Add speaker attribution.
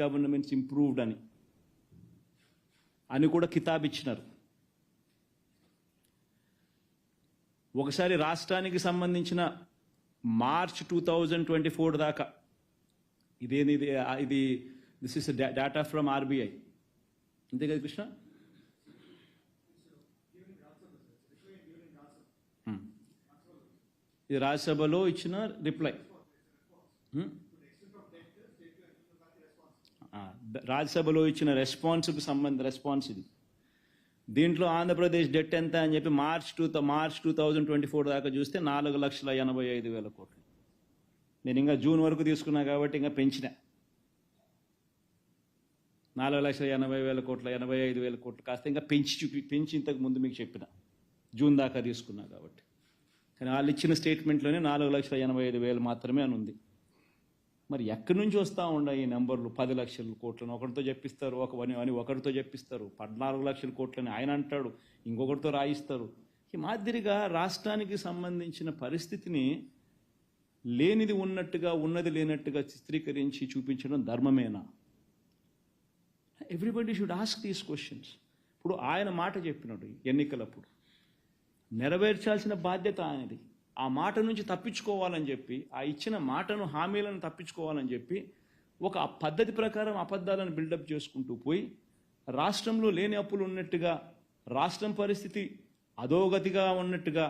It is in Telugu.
Speaker 1: గవర్నమెంట్స్ ఇంప్రూవ్డ్ అని. అని కూడా కితాబ్ ఇచ్చినారు. ఒకసారి రాష్ట్రానికి సంబంధించిన March two thousand twenty four దాకా ఇదేది ఇది ఇది this is data from RBI అంతే కదా కృష్ణ? ఇది రాజ్యసభలో ఇచ్చిన రిప్లై రాజ్యసభలో ఇచ్చిన రెస్పాన్స్కి సంబంధ రెస్పాన్స్ ఇది. దీంట్లో ఆంధ్రప్రదేశ్ డెట్ ఎంత అని చెప్పి March two March two thousand twenty four దాకా చూస్తే నాలుగు లక్షల ఎనభై ఐదు వేల కోట్లు. నేను ఇంకా జూన్ వరకు తీసుకున్నా కాబట్టి ఇంకా పెంచిన. నాలుగు లక్షల ఎనభై వేల కోట్ల ఎనభై ఐదు వేల కోట్లు కాస్త ఇంకా పెంచి చూపి పెంచి ఇంతకు ముందు మీకు చెప్పిన. జూన్ దాకా తీసుకున్నా కాబట్టి. కానీ వాళ్ళు ఇచ్చిన స్టేట్మెంట్లోనే నాలుగు లక్షల ఎనభై ఐదు వేలు మాత్రమే అని ఉంది. మరి ఎక్కడి నుంచి వస్తూ ఉన్నాయి ఈ నెంబర్లు? పది లక్షల కోట్లను ఒకరితో చెప్పిస్తారు ఒక అని అని ఒకరితో చెప్పిస్తారు. పద్నాలుగు లక్షల కోట్లని ఆయన అంటాడు ఇంకొకరితో రాయిస్తారు. ఈ మాదిరిగా రాష్ట్రానికి సంబంధించిన పరిస్థితిని లేనిది ఉన్నట్టుగా ఉన్నది లేనట్టుగా చిత్రీకరించి చూపించడం ధర్మమేనా? Everybody should ask these questions ఇప్పుడు ఆయన మాట చెప్పినాడు ఎన్నికలప్పుడు. నెరవేర్చాల్సిన బాధ్యత ఆయనది. ఆ మాట నుంచి తప్పించుకోవాలని చెప్పి ఆ ఇచ్చిన మాటను హామీలను తప్పించుకోవాలని చెప్పి ఒక పద్ధతి ప్రకారం అబద్ధాలను బిల్డప్ చేసుకుంటూ పోయి రాష్ట్రంలో లేని అప్పులు ఉన్నట్టుగా రాష్ట్రం పరిస్థితి అధోగతిగా ఉన్నట్టుగా